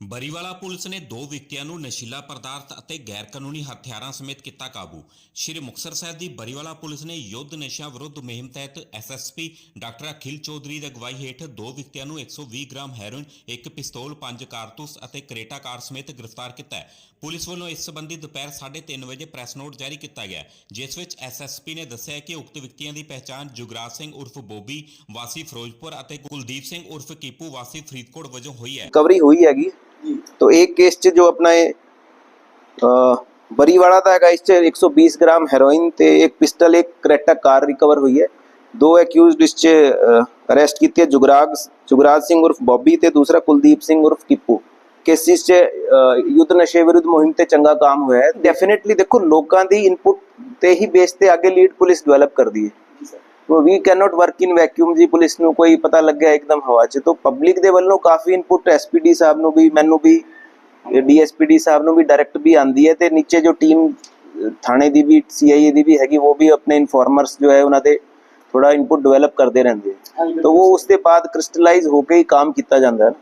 Bariwala police ਨੇ ਦੋ ਵਿਅਕਤੀਆਂ ਨੂੰ ਨਸ਼ੀਲਾ ਪਦਾਰਥ ਅਤੇ ਗੈਰ ਕਾਨੂੰਨੀ ਹਥਿਆਰਾਂ ਸਮੇਤ ਕੀਤਾ ਕਾਬੂ। ਸ਼੍ਰੀ ਮੁਕਤਸਰ ਸਾਹਿਬ ਦੀ ਬਰੀਵਾਲਾ ਪੁਲਿਸ ਨੇ ਯੁੱਧ ਨਸ਼ਾ ਵਿਰੁੱਧ ਮੁਹਿੰਮ ਤਹਿਤ ਐਸਐਸਪੀ ਡਾਕਟਰ ਅਖਿਲ ਚੌਧਰੀ ਦੀ ਅਗਵਾਈ ਹੇਠ ਦੋ ਵਿਅਕਤੀਆਂ ਨੂੰ 120 ਗ੍ਰਾਮ ਹੈਰੋਇਨ, ਇੱਕ ਪਿਸਤੌਲ, ਪੰਜ ਕਾਰਤੂਸ ਅਤੇ ਕਰੇਟਾ ਕਾਰ ਸਮੇਤ ਗ੍ਰਿਫਤਾਰ ਕੀਤਾ ਪੁਲਿਸ ਵੱਲੋਂ ਇਸ ਸਬੰਧੀ ਦੁਪਹਿਰ 3:30 ਵਜੇ ਪ੍ਰੈਸ ਨੋਟ ਜਾਰੀ ਕੀਤਾ ਗਿਆ, ਜਿਸ ਵਿੱਚ ਐਸਐਸਪੀ ਨੇ ਦੱਸਿਆ ਕਿ ਉਕਤ ਵਿਅਕਤੀਆਂ ਦੀ ਪਛਾਣ ਜੁਗਰਾਜ ਸਿੰਘ ਉਰਫ ਬੋਬੀ ਵਾਸੀ ਫਿਰੋਜ਼ਪੁਰ ਅਤੇ ਕੁਲਦੀਪ ਸਿੰਘ ਉਰਫ ਕੀਪੂ ਵਾਸੀ ਫਰੀਦਕੋਟ ਵਜੋਂ ਹੋਈ ਹੈ। ਰਿਕਵਰੀ ਹੋਈ ਹੈਗੀ तो एक केस ਚ ਜੋ ਆਪਣਾ ਇਹ ਅ, ਬਰੀਵਾਲਾ ਦਾ ਹੈਗਾ ਇਸ ਚ 120 ਗ੍ਰਾਮ ਹੈਰੋਇਨ ਤੇ ਇੱਕ ਪਿਸਟਲ ਇੱਕ ਕਰੈਟਾ ਕਾਰ ਰਿਕਵਰ ਹੋਈ ਹੈ ਦੋ ਐਕਿਊਜ਼ਡ ਇਸ ਚ ਅਰੈਸਟ ਕੀਤੇ ਹੈ, ਜੁਗਰਾਜ ਜੁਗਰਾਜ ਸਿੰਘ ਉਰਫ ਬੌਬੀ ਤੇ ਦੂਸਰਾ ਕੁਲਦੀਪ ਸਿੰਘ ਉਰਫ ਕਿੱਪੂ ਕੇਸਿਸ ਚ ਅ, ਯੁੱਧ ਨਸ਼ੇ ਵਿਰੁੱਧ ਮੁਹਿੰਮ ਤੇ ਚੰਗਾ ਕੰਮ ਹੋਇਆ ਹੈ ਡੈਫੀਨਿਟਲੀ ਦੇਖੋ ਲੋਕਾਂ ਦੀ ਇਨਪੁਟ ਤੇ ਹੀ ਬੇਸ ਤੇ ਅੱਗੇ ਲੀਡ ਪੁਲਿਸ ਡਿਵੈਲਪ ਕਰਦੀ ਹੈ we cannot work in vacuum ਜੀ ਪੁਲਿਸ ਨੂੰ ਕੋਈ ਪਤਾ ਲੱਗਿਆ ਇੱਕਦਮ ਹਵਾ 'ਚ ਤਾਂ ਪਬਲਿਕ ਦੇ ਵੱਲੋਂ ਕਾਫੀ ਇਨਪੁਟ ਐਸਪੀਡੀ ਸਾਹਿਬ ਨੂੰ ਵੀ ਮੈਨੂੰ ਵੀ ਡੀਐਸਪੀਡੀ ਸਾਹਿਬ ਨੂੰ ਵੀ ਡਾਇਰੈਕਟ ਵੀ ਆਂਦੀ ਹੈ ਤੇ ਨੀਚੇ ਜੋ ਟੀਮ ਥਾਣੇ ਦੀ ਵੀ ਸੀਆਈਏ ਦੀ ਵੀ ਹੈਗੀ ਉਹ ਵੀ ਆਪਣੇ ਇਨਫਾਰਮਰਸ ਜੋ ਹੈ ਉਹਨਾਂ ਦੇ ਥੋੜਾ ਇਨਪੁਟ ਡਿਵੈਲਪ ਕਰਦੇ ਰਹਿੰਦੇ ਹੈ ਤਾਂ ਉਹ ਉਸ ਦੇ ਬਾਅਦ ਕ੍ਰਿਸਟਲਾਈਜ਼ ਹੋ ਕੇ ਹੀ ਕੰਮ ਕੀਤਾ ਜਾਂਦਾ ਹੈ